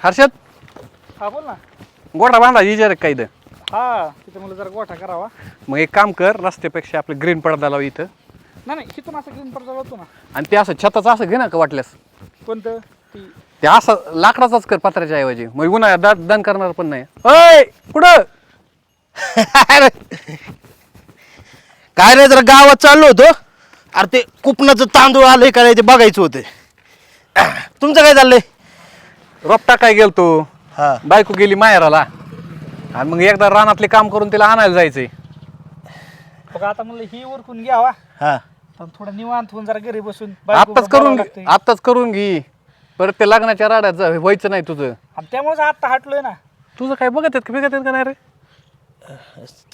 हर्षद? हा बोल ना. गोठा बांधा इजार काय इथं हा तिथं मला जरा गोठा करावा. मग एक काम कर रस्त्यापेक्षा आपलं ग्रीन पडदा लाव इथं. नाही नाही इथून असं ग्रीन पडदा होतो ना. आणि ते असं छताचं असं घे ना का वाटल्यास. कोणतं? ती ते असं लाकडाचाच कर पत्र्याच्या ऐवजी. मग उन्हाळ्यात दाट दण करणार पण नाही. अय कुठं? काय नाही जरा गावात चाललो होतो. अरे ते कुपनाचं तांदूळ आलंय का नाही ते बघायचं होतं. तुमचं काय चाललंय? रोपटा काय गेलतो हा. बायको गेली माहेराला. आणि मग एकदा रानातले काम करून तिला आणायला जायचंय. बघा आता म्हणलं ही उरकून घ्यावा. हा. पण थोडं निवांत होऊन जरा घरी बसून बायको आत्ताच करून घे लागतंय. आत्ताच करून घे. परत ते लग्नाच्या राड्यात जा- व्हायचं नाही तुझं. आणि त्यामुळेच आता हटलोय ना. तुझं काय बघत आहेत का बघत आहेत का नाही रे?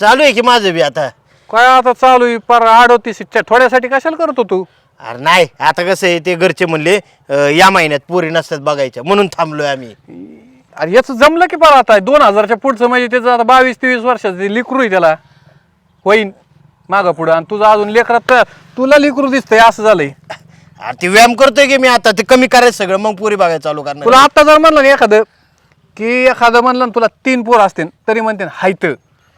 चालू आहे की माझं बी आता. काय आता चालू आहे? पर अडोतीस थोड्यासाठी कशाला करतो तू? अरे नाही आता कसं आहे ते घरचे म्हणले अं, या महिन्यात पोरी नसतात बघायच्या म्हणून थांबलोय आम्ही. अरे याचं जमलं की बरं आता दोन हजारच्या पुढचं म्हणजे त्याचं आता बावीस तेवीस वर्षाचं लिकरू आहे त्याला. होईन मागं पुढं. आणि तुझं अजून लेकरात तर तुला लिकरू दिसतंय असं झालंय. अरे ते व्यायाम करतोय की मी आता ते कमी करायचं सगळं मग पोरी बघायला चालू करणार तुला आता जर म्हणलं ना एखादं की एखादं म्हणलं ना तुला तीन पोर असतील तरी म्हणते हायत.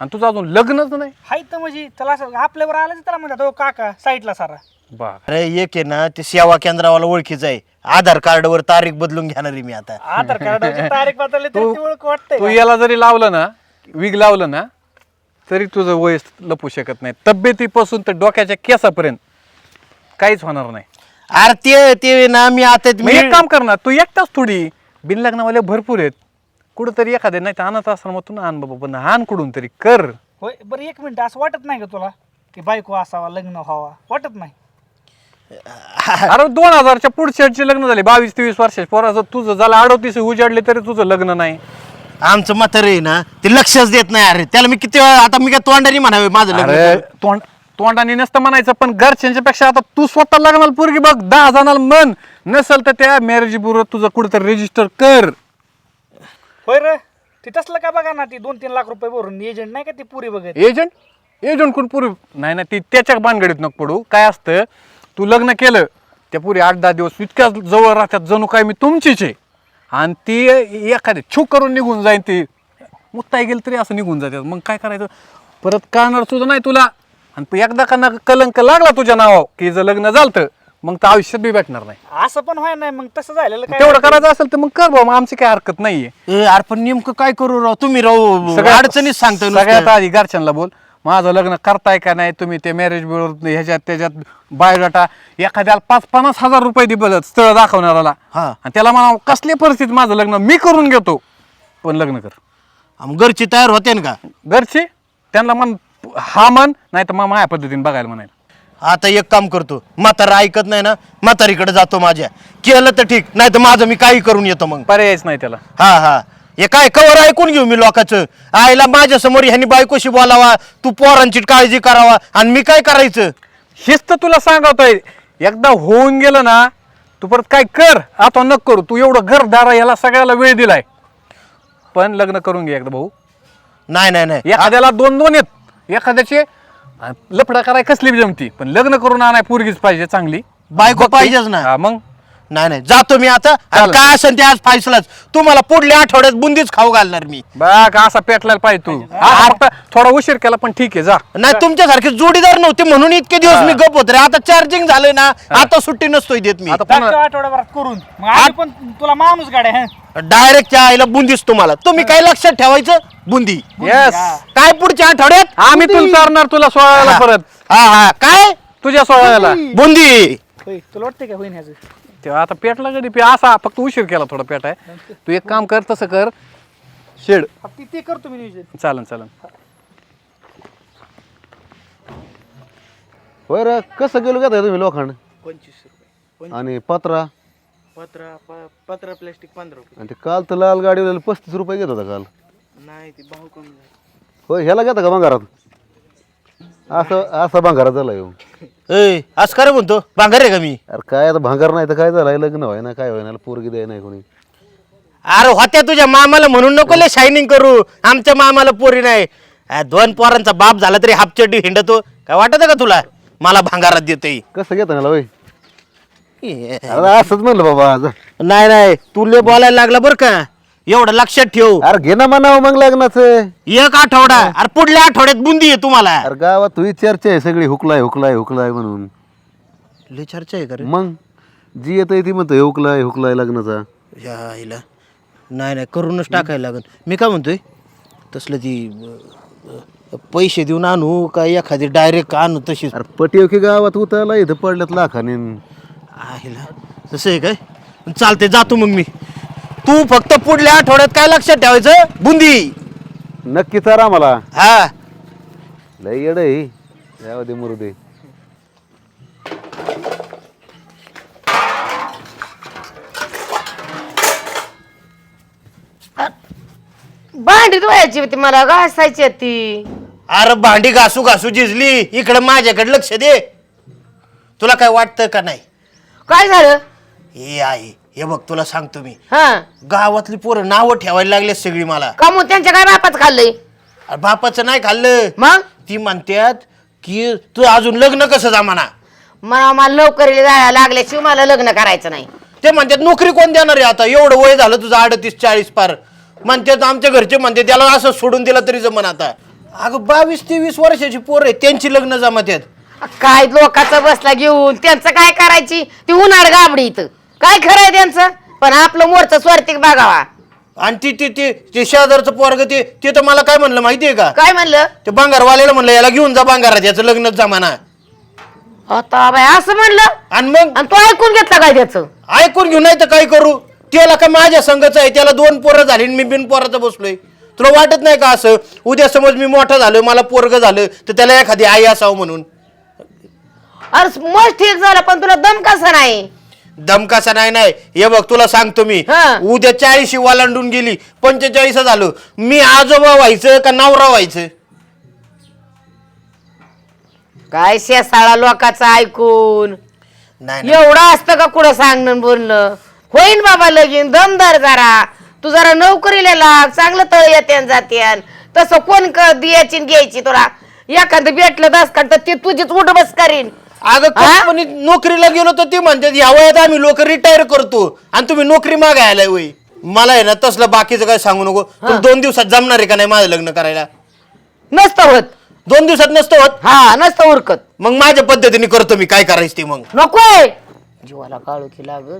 आणि तुझं अजून लग्नच नाही. हाय तर म्हणजे त्याला असं आपल्यावर आलं तर त्याला म्हणतात "ओ काका साईडला सारा. बा अरे एक आहे ना ते सेवा केंद्रावाला ओळखीचं आहे. आधार कार्डवर तारीख बदलून घेणार आहे मी आता. आधार कार्डाची तारीख बदलली तरी तू- ती ओळख? याला जरी लावलं ना विग लावलं ना तरी तुझं वय लपू शकत नाही. तब्येतीपासून तर डोक्याच्या केसापर्यंत काहीच होणार नाही. अरे ते ते ना मी आता मग एक काम कर ना तू एकटाच थोडी बिन लग्नावाले भरपूर आहेत. कुठंतरी एखादे नाही तर आणत असताना मग तू ना आण बाबा पण आण कुठून तरी कर. होय बरं एक मिनिट असं वाटत नाही का तुला? की बायको असावा लग्न व्हावा वाटत नाही? अरे दोन हजारच्या पुढच्याचे लग्न झाले. बावीस तेवीस वर्षाचे पोराचं तुझं झालं अडोतीस उजाडले तरी तुझं लग्न नाही. आमचं म्हातारं आहे ना ते लक्षच देत नाही अरे. त्याला मी किती वेळा आता मी काय तोंडाने म्हणावे माझं लग्न अरे. तोंड तोंडाने नसतं म्हणायचं पण घरच्यांच्या पेक्षा आता तू स्वतः लग्नाला पोरगी बघ दहा जणाला मन नसेल तर त्या मॅरेज ब्युरो तुझं कुठेतरी रेजिस्टर कर. होय रे ती तसलं का बघा ना ती दोन तीन लाख रुपये भरून एजंट नाही का ती पुरी बघत? एजंट एजंट कोण पुरी नाही ना ती त्याच्या भानगडीत नको पडू. काय असतं तू लग्न केलं त्या पुरी आठ दहा दिवस इतक्या जवळ राहतात जणू काय मी तुमचीच आहे. आणि ती एखादी छू करून निघून जाईन ती. मुत्ताई गेली तरी असं निघून जातात. मग काय करायचं? परत कळणार तुझं नाही तुला. आणि एकदा का ना कलंक लागला तुझ्या नावावर की जर लग्न झालं मग तर आयुष्यात बी भेटणार नाही. असं पण व्हाय नाही. मग तसं झालेलं काय? तेवढं करायचं असेल तर मग कर भाऊ मग आमची काय हरकत नाहीये. अरे पण नेमकं काय करू राव? तुम्ही राव सगळ्यात- अडचणीत सांगता सगळ्यात आधी घरच्यांना बोल. माझं लग्न करताय का नाही? तुम्ही ते मॅरेज ह्याच्यात त्याच्यात बायोडाटा एखाद्याला पाच पन्नास हजार रुपये दे बरं स्थळ दाखवणाऱ्याला. हा. आणि त्याला म्हणा कसली परिस्थिती माझं लग्न मी करून घेतो. पण लग्न कर. मग घरची तयार होते ना का? घरचे? त्यांना म्हण हा म्हण नाही तर मग माझ्या पद्धतीने बघायला म्हणायला. आता एक काम करतो. म्हातारा ऐकत नाही ना म्हातारीकडे जातो माझ्या. केलं तर ठीक नाही तर माझं मी काही करून येतो मग. पर्यायच नाही त्याला. हा हा. हे काय कवर ऐकून घेऊ मी लोकांचं? आईला माझ्यासमोर ह्यांनी बायकोशी बोलावा तू पोरांची काळजी करावा आणि मी काय करायचं? हेच तर तुला सांगतोय एकदा होऊन गेलं ना तू परत काय कर? आता नको करू. तू एवढं घरदारा याला सगळ्याला वेळ दिलाय. पण लग्न करून घे एकदा भाऊ. नाही नाही नाही. एखाद्याला दोन दोन येत. एखाद्याचे लफडा कराय कसली बी जमती. पण लग्न करून आणाय पोरगीच पाहिजे चांगली. बायको. पाहिजेच ना. हा, मग? नाही नाही. जातो मी आता. आणि चालेल. काय असेल ते आज फायसलाच तुम्हाला पुढल्या आठवड्यात बुंदीच खाऊ घालणार मी. बघ असा पेटलायला पाहिजे तू. आता थोडा उशीर केला पण ठीक आहे जा. नाही तुमच्यासारखे जोडीदार नव्हते म्हणून इतके दिवस मी गप होत रे. आता चार्जिंग झालंय ना आता सुट्टी नसतोय देत मी. आता पुन्हा आठवड्याभरात करून. मग आम्ही पण तुला माणूस गाड्या हं? डायरेक्ट आईला बुंदीच तुम्हाला. तुम्ही काय लक्षात ठेवायचं? बुंदी. येस काय पुढच्या आठवड्यात? आम्ही तुला चारणार तुला सोळायला. परत. हा हा. काय? तुझ्या सोळायला बुंदी. होय तुला वाटतंय का होईन ह्याचं? तेव्हा आता पेटला कधी पे असा फक्त उशीर केला थोडा पेट आहे. तू एक काम कर तसं कर. शेड. हा, ती ते करतो मी नियोजन. चालन चालन. होय रे कसं गेलो का तुम्ही लोखंड? पंचवीस रुपये. आणि पत्रा? पत्रा प- पत्रा प्लॅस्टिक पंधरा रुपये. आणि ते काल तर लाल गाडीवाला पस्तीस रुपये घेत होता काल. नाही ते भाव कमी झाले. होय ह्याला घेता का भंगारात? असं असं भंगारात झाला येऊ ए आज खरं म्हणतो भांगर आहे का मी? अरे काय आता भांगार नाही तर काय झालं लग्न व्हाय ना काय व्हाय ना पोरगी द्याय नाही कोणी. अरे होत्या तुझ्या मामाला म्हणून नको ले शायनिंग करू. आमच्या मामाला पोरी नाही. दोन पोरांचा बाप झाला तरी हापचड्डी हिंडतो. काय वाटत का तुला? मला भांगारात देते कसं घेता मला होय? अरे असंच म्हणलं बाबा आज नाही नाही. तुले बोलायला लागला बरं का? एवढं लक्षात ठेव. अरे घे ना म्हणावं मग लग्नाचं. एक आठवडा. अरे पुढल्या आठवड्यात बुंदी आहे तुम्हाला. अरे गावात तुझी चर्चा आहे सगळी हुकलाय हुकलाय हुकलाय म्हणून. लय चर्चा आहे का रे? मग? जी येत ती म्हणतो हुकलाय हुकलाय लग्नाचा. या आईला नाही नाही करूनच टाकायला लागेल मी काय म्हणतोय? तसलं ती अ, पैसे देऊन आणू का एखादी डायरेक्ट आणू तशीच? अरे पटीव की गावात उतरला इथं पडल्यात लाखाने. आईला तसं आहे काय? चालते जातो मग मी. तू फक्त पुढल्या आठवड्यात काय लक्षात ठेवायचं? बुंदी. नक्की तर आम्हाला. हा. लय येड जाऊ दे मरू दे भांडी धुवायची होती मला घासायची ती अरे भांडी घासू घासू झिजली. इकडं माझ्याकडे लक्ष दे. तुला काय वाटतं का नाही? काय झालं? हे आहे. हे बघ तुला सांगतो मी. हा. गावातली पोरं नावं ठेवायला लागले सगळी मला. का मग त्यांच्या काय बापाच खाल्लंय? अरे बापाचं नाही खाल्लं. मग? ती म्हणतात की तू अजून लग्न कसं जमाना? मला मला नोकरीला जायला लागल्याशिवाय मला लग्न करायचं नाही. ते म्हणतात नोकरी कोण देणार आहे आता? एवढं वय झालं तुझं अडतीस चाळीस पार. म्हणतात आमच्या घरचे म्हणते त्याला असं सोडून दिलं तरी जमन आता. अगं बावीस तेवीस वर्षाची पोर आहे त्यांची लग्न जमत आहेत काय लोकांचं बसला घेऊन त्यांचं काय करायची? ती उन्हाळ गाबडी इथं. काय खरंय त्यांचं? पण आपलं मोरचं स्वार्थिक बघावा. आणि ती ती ती ते शेजारचं पोरग ते ते तर मला काय म्हणलं माहितीये का? काय म्हणलं? ते बांगारवाल्याला म्हणलं याला घेऊन जा बांगारात याचं लग्नच जमाना. आता बाय असं म्हणलं? आणि मग? आणि तो ऐकून घेतला काय त्याचं? ऐकून घेऊन नाही तर काय करू? त्याला का माझ्या संघच आहे त्याला दोन पोरं झाली आणि मी बिन पोराचं बसलोय. तुला वाटत नाही का असं? उद्या समज मी मोठा झालो मला पोरग झालं तर त्याला एखादी आई असावं म्हणून. अरे मग ठीक झालं पण तुला दम कसा नाही? दमकासा नाही नाही. हे बघ तुला सांगतो मी. हा. उद्या चाळीशी वालांडून गेली पंचेचाळीस झालो. मी आजोबा व्हायचं का नवरा व्हायचं? काय शेसाळा लोकांचं ऐकून? नाही नाही. एवढं असतं का कुठं सांगणं बोलणं? होईन बाबा लगीन दमदार जरा. तू जरा नोकरीला लाग चांगलं तळ येते जाते तसं कोण क द्यायची न घ्यायची तुला? एखादं भेटलं दस तर ते तुझीच उठ बस करीन. अगं हा? कंपनीत नोकरीला गेलो तर ते म्हणतात या वयात आम्ही लोक रिटायर करतो आणि तुम्ही नोकरी मागायला वय. मला आहे ना तसलं बाकीचं काय सांगू नको. तुला दोन दिवसात जमणार आहे का नाही माझं लग्न करायला? नसतं होत. दोन दिवसात नसतं होत? हा नसतं उरकत. मग माझ्या पद्धतीने करतो मी काय करायचं ते मग? नकोय. जीवाला काळू की लागल.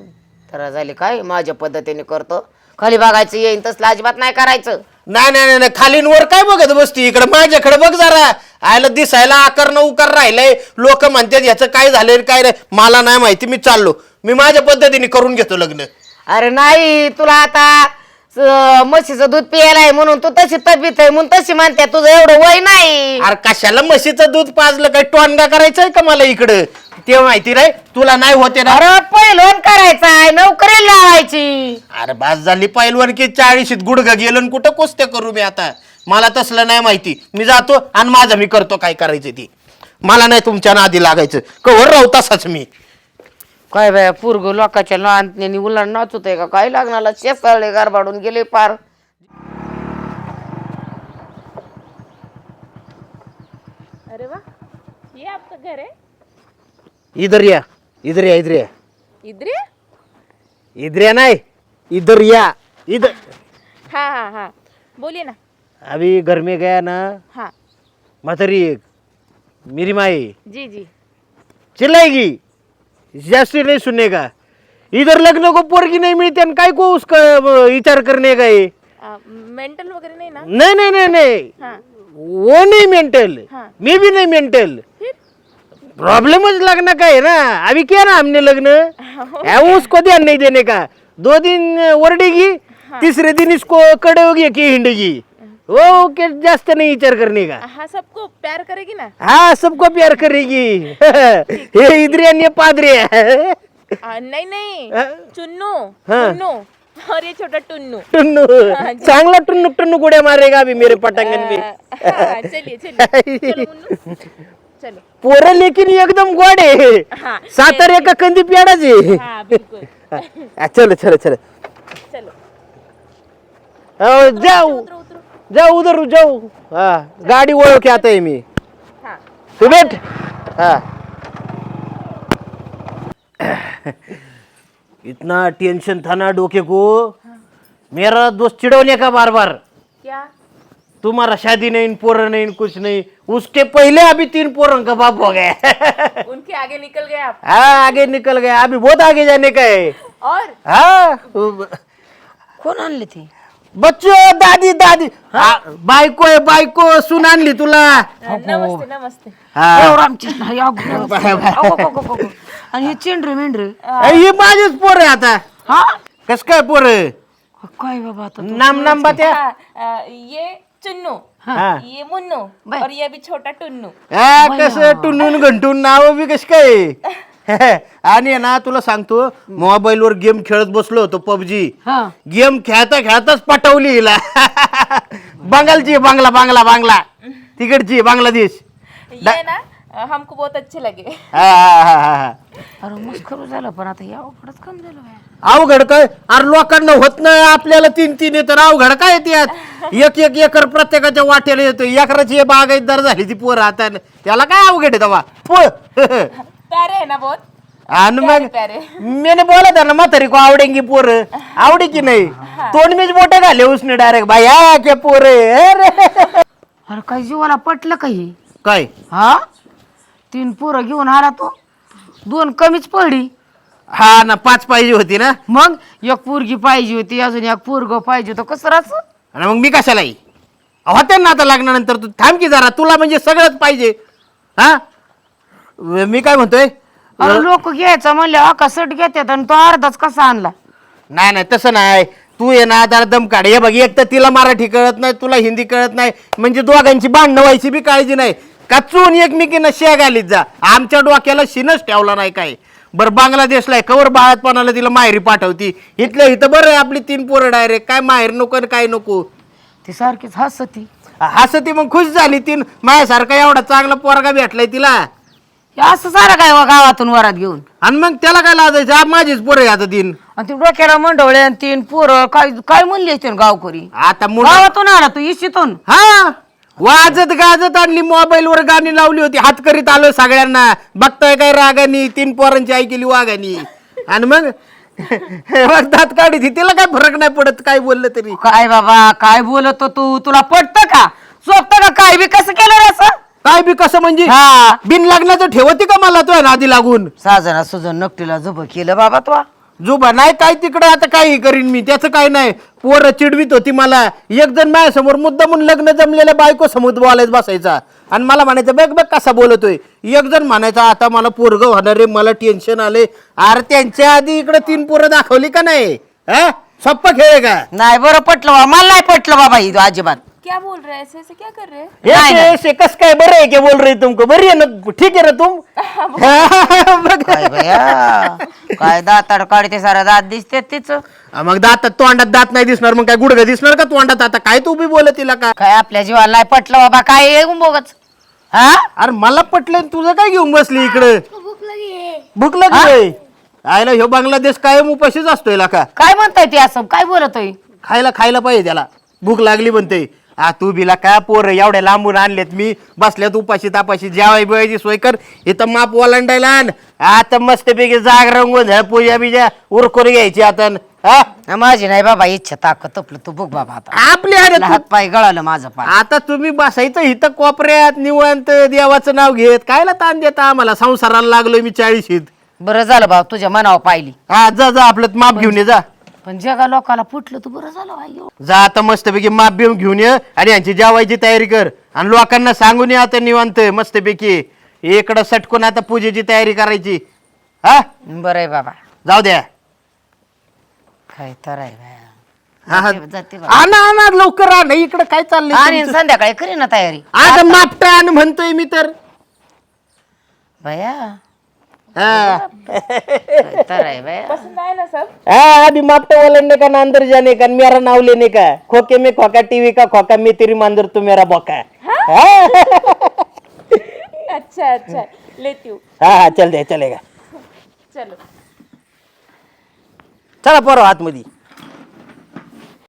तर झाले काय? माझ्या पद्धतीने करतो. खाली बघायचं येईन तसलं अजिबात नाही करायचं. नाही नाही नाही, नाही. खालीन वर काय बघत बसती? इकडे माझ्याकडे बघ जरा. आयला दिसायला आकार न उकार राहिलंय. लोक म्हणतात याचं काय झालंय काय रे मला नाही माहिती मी चाललो. मी माझ्या पद्धतीने करून घेतो लग्न. अरे नाही तुला आता स- म्हशीचं दूध प्यायला आहे म्हणून तू तशी तब्येत आहे म्हणून तशी म्हणते तुझं एवढं वय नाही. अरे कशाला म्हशीचं दूध पाजलं? काय टोनगा करायचंय का मला इकडं? ते माहिती रे तुला नाही होते ना अरे पहिलोन करायचाय नोकरी लावायची. अरे बास झाली पैलवान की चाळीशीत गुडघा गेलं आणि कुठं कोस्त्या करू मी आता? मला तसलं नाही माहिती. मी जातो आणि माझं मी करतो काय करायचं ते. मला नाही तुमच्या नादी लागायचं. कवर राहू तसाच मी. काय बाय पूर्ग लोकांच्या लहान उलट नाचत आहे का? काय लागणार शेसाळे गारबाडून गेले पार. अरे वाह ये आपका घर है इधर या इधर या इधर या इधर इधर या नाही इधर हाँ हाँ हाँ बोलिए ना अभी घर में गया ना हाँ म्हातारी एक मेरी माई जी जी चिल्लाएगी जास्ती नहीं सुनने का इधर लगने को पोरगी नहीं मिलती and काय को उसका विचार करने का ये मेंटल वगैरह नहीं ना नहीं नहीं नहीं नहीं हाँ वो नहीं मेंटल हाँ। मैं भी नहीं मेंटल प्रॉब्लम लगना का है ना? अभी क्या ना हमने लगन? है। उसको ध्यान नहीं देने का। दो दिन वर्डेगी तीसरे दिन इसको कड़े होगी कि हिंडेगी। वो के जास्त नहीं विचार करने का। हाँ सबको प्यार करेगी ना? हाँ सबको प्यार करेगी। ये इधर and ये पादरे है। आ, नहीं नहीं। हाँ। चुन्नू हाँ। और ये छोटा टुन्नू। टुन्नू। चांगला टुन्नू टुन्नू गुड़िया मारेगा अभी मेरे पटांगन में। हाँ, चलिए चलिए। चलो. चलो पोरं लेकिन एकदम गोड आहे. हाँ, सातारे का कंदी पेडाच आहे. हाँ बिल्कुल. हा, चलो चलो चलो. चलो. अहो, जाऊ. उतरो उतरो. जाऊ उधर जाऊ. हा गाडी ओळख आता है मी. हाँ. तू बैठ हा. इतना टेंशन था ना डोके को. मेरा दोस्त चिड़वने का बार बार क्या? तुम्हारा शादी नहीं पोर नहीं कुछ नहीं। उसके पहले अभी तीन पोरों का बाप हो गया। उनके आगे निकल गए आप। हाँ आगे निकल गया अभी बहुत आगे जाने का है। और? हाँ। कोण आणली ती बच्चो दादी दादी। हाँ, बायको आहे बायको सून आणली तुला। नमस्ते नमस्ते। हा. रामकृष्ण हरी, अगो, अगो, अगो, अगो, अगो. आणि हे चेंडरे मेंढरे ए, ही माझीच पोर आहे आता हा? कस काय पोर? काय बाबा आता नाम नाम बात्या हाँ, अ, ये चुन्नू हा. ये मुन्नू. और ये भी छोटा टुन्नू. हा, कसं टुनून घंटून नाव बी कस काय? आणि आहे ना तुला सांगतो मोबाईल वर गेम खेळत बसलो होतो पबजी. हा. गेम खेळता खेळताच पटवली हिला. बंगालची आहे, बांगला बांगला बांगला. तिकडची आहे, बांगलादेश. ये ना हमको बहुत अच्छे लगे. हा, हा, हा, हा, हा. अरे झालं पण आता या अवघडच कम झालं बाया. अवघड काय? अरे लोकांना होत नाही आपल्याला तीन तीन येतं अवघड काय येते यात? एक एक एकर प्रत्येकाच्या वाट्याला येतो एकराची बागायतदार झाली ती पोरं आता. त्याला काय अवघड आहे तेव्हा? पोर प्यारे है ना बहुत? आणि मग प्यारे. मी बोलत आहे ना म्हातारी को आवडेंगी पोर. आवडी की नाही? तोंड मीच मोठे घाले उसने डायरेक्ट बाई हा के पोर अरे. काय जीवाला पटलं काही काय? हा? तीन पोरं घेऊन आला तो. दोन कमीच पडली. हा ना पाच पाहिजे होती ना? मग एक पोरगी पाहिजे होती अजून एक पोरग पाहिजे होतं. कसं राहत? आणि मग मी कशाला येई? ना आता लग्नानंतर तू थांब की जरा तुला म्हणजे सगळंच पाहिजे. हा? मी काय म्हणतोय? अरे लोक घ्यायचं म्हणले अका सट घेतात आणि तो अर्धाच कसा आणला? नाही नाही तसं नाही. तू ये ना जरा दम काढ. हे बघ एक तर तिला मराठी कळत नाही तुला हिंदी कळत नाही. म्हणजे दोघांची भांडणं व्हायची बी काळजी नाही. कचून एकमेकीनं शे घालीत जा. आमच्या डोक्याला शिनच ठेवला नाही काय. बरं बांगलादेशला आहे. कवर बाळातपणाला तिला माहेरी पाठवती. इथल्या इथं बरं आहे आपली तीन पोरं डायरेक्ट काय माहेर नको आणि काय नको? ती सारखीच हसती. असं ती मग खुश झाली तीन. माझ्यासारखा एवढा चांगला पोरगा भेटलाय तिला. हे असं सारं काय वा गावातून वरात घेऊन? आणि मग त्याला काय लाजायचं? आ, माझीच पोरं आहे आता तीन. आणि ती डोक्याला मंडवळे आणि तीन पोरं. काय काय म्हणली असते गावकरी? आता मुलं गावातून आला तू इशितून. हा. वाजत गाजत आणली मोबाईल वर गाणी लावली होती. हात करीत आलो सगळ्यांना. बघताय काय रागानी? तीन पोरांची आई केली वागानी आणि मग मग दात काढी ती तिला काय फरक नाही पडत काय बोललं तरी. काय बाबा काय बोलतो तू? तुला पटत का? सोपत का? काय बी कसं केलं रे असं? काय बी कसं म्हणजे? हा. बिन लग्नाचं ठेवती का मला तो नादी लागून? साजना सुजन नकटीला जब केलं बाबा तो? जुबा नाही काय तिकडे आता काही करीन मी. त्याचं काय नाही. पोरं चिडवीत होती मला. एक जण माझ्यासमोर मुद्दा म्हणून लग्न जमलेल्या बायको समोर बोलायच बसायचा. आणि मला म्हणायचं बघ बघ कसा बोलतोय. एक जण म्हणायचा आता मला पोरग होणार रे मला टेन्शन आले अरे त्यांच्या आधी इकडे तीन पोरं दाखवली का नाही? हा सोप्पा खेळ आहे का? नाही बरं पटलं बा. मला नाही पटलं बाबा ही अजिबात. क्या बोल रहे हैं? ऐसे ऐसे क्या कर रहे हैं? हे ते- से कस काय बरं आहे की बोल रही तुमको? बरी आहे ना? ठीक आहे ना तुम? बघ. काय बया काय दाताड काढते सारा दात दिसते तिचं. हा, मग दातात तोंडात दात नाही दिसणार मग काय गुडघं दिसणार का तोंडात? आता काय तू बी बोलत तिला का? काय आपल्या जीवाला नाही पटलं बाबा? काय येऊन बोगच हा? अरे मला पटलं तुझं काय घेऊन बसली इकडे? भूक लागली आयला ह्यो बांगलादेश कायम उपाशीच असतोय का काय म्हणताय ते असं? काय बोलतोय? खायला खायला पाहिजे त्याला. भूक लागली म्हणते आ तू बिला काय पोर एवढ्या लांबून आणलेत? मी बसल्यात उपाशी तापाशी. जेवाय बिवायची सोय कर. इथं माप ओलांडायला आण. आता मस्तपैकी जाग रंगून पूजा बिजा उरकून घ्यायची आता. हा? माझी नाही बाबा इच्छा ताकद तपलं तू बघ बाबा आता. आपली अरे तू- हात पाय गळालं माझं पाय. आता तुम्ही बसायचं इथं. कोपऱ्यात निवांत देवाचं नाव घेत. कायला ताण देता आम्हाला? संसाराला लागलोय मी चाळीशीत. बरं झालं बाबा तुझ्या मनावर पाहिली. हा जा जा आपलं माप घेऊन ये जा. पण जगा लोकाला फुटलं तू बरं झालं बाई जा आता मस्तपैकी माप बिम घेऊन ये आणि यांची जेवायची तयारी कर. आणि लोकांना सांगून ये आता निवांत मस्तपैकी. इकडं सटकून आता पूजेची तयारी करायची. हा? बरं आहे बाबा. जाऊ द्या. काय तर आहे बाया. हा, हा. जाते- जाते बाबा. आणा आणा लवकर आण. इकडं काय चाललंय आणि तुमचं? संध्याकाळी करी ना तयारी. आता मापटा आण म्हणतोय मी तर. भया हा. तर आहे बाया पसंद आए ना सब हाँ. अभी मापटा वाले का ना अंदर जाने का मेरा नाव लेने का? खोके में खोका टीवी का खोका मैं तेरी मांदर तू मेरा बोका. हाँ? अच्छा अच्छा. लेती हूँ हाँ हाँ, चल दे चलेगा चलो. चला पोरो आतमध्ये